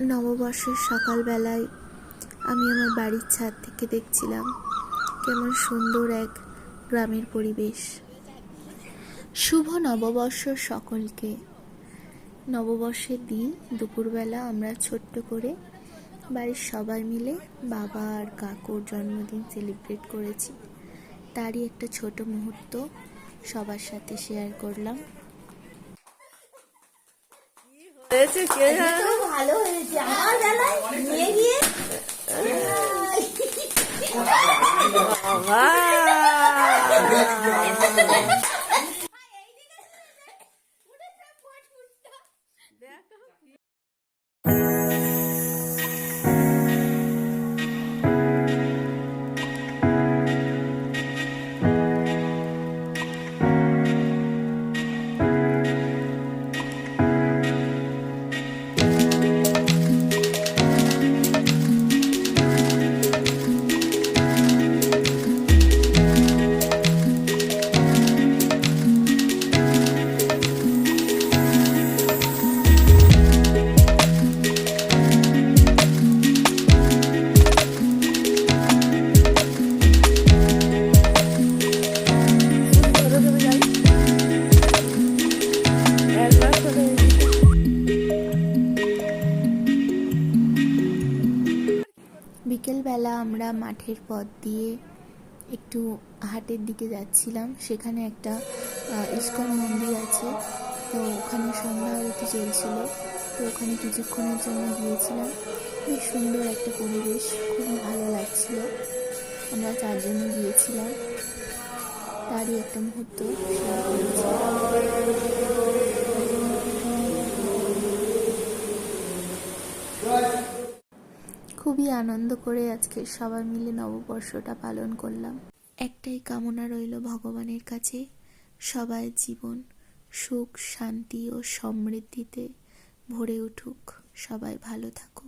নববর্ষের সকালবেলায় আমি আমার বাড়ির ছাদ থেকে দেখছিলাম কেমন সুন্দর এক গ্রামের পরিবেশ। শুভ নববর্ষ সকলকে। নববর্ষের দিন দুপুরবেলা আমরা ছোট্ট করে বাড়ির সবাই মিলে বাবা আর কাকুর জন্মদিন সেলিব্রেট করেছি। তারই একটা ছোট মুহূর্ত সবার সাথে শেয়ার করলাম। হয়েছে কে জানে? ভালো হয়েছে আমার বেলায় নিয়ে গিয়ে বাবা বিকেলবেলা আমরা মাঠের পথ দিয়ে একটু হাটের দিকে যাচ্ছিলাম। সেখানে একটা ইস্কন মন্দির আছে। তো ওখানে সন্ধ্যা আরতি চলছিল। তো ওখানে কিছুক্ষণের জন্য গিয়েছিলাম। বেশ সুন্দর একটা পরিবেশ, খুবই ভালো লাগছিল। আমরা চারজনে গিয়েছিলাম। তারই একটা মুহূর্ত শেয়ার করেছি। খুবই আনন্দ করে আজকে সবাই মিলে নববর্ষটা পালন করলাম। একটাই কামনা রইল ভগবানের কাছে, সবাই জীবন, সুখ, শান্তি ও সমৃদ্ধিতে ভরে উঠুক। সবাই ভালো থাকুক।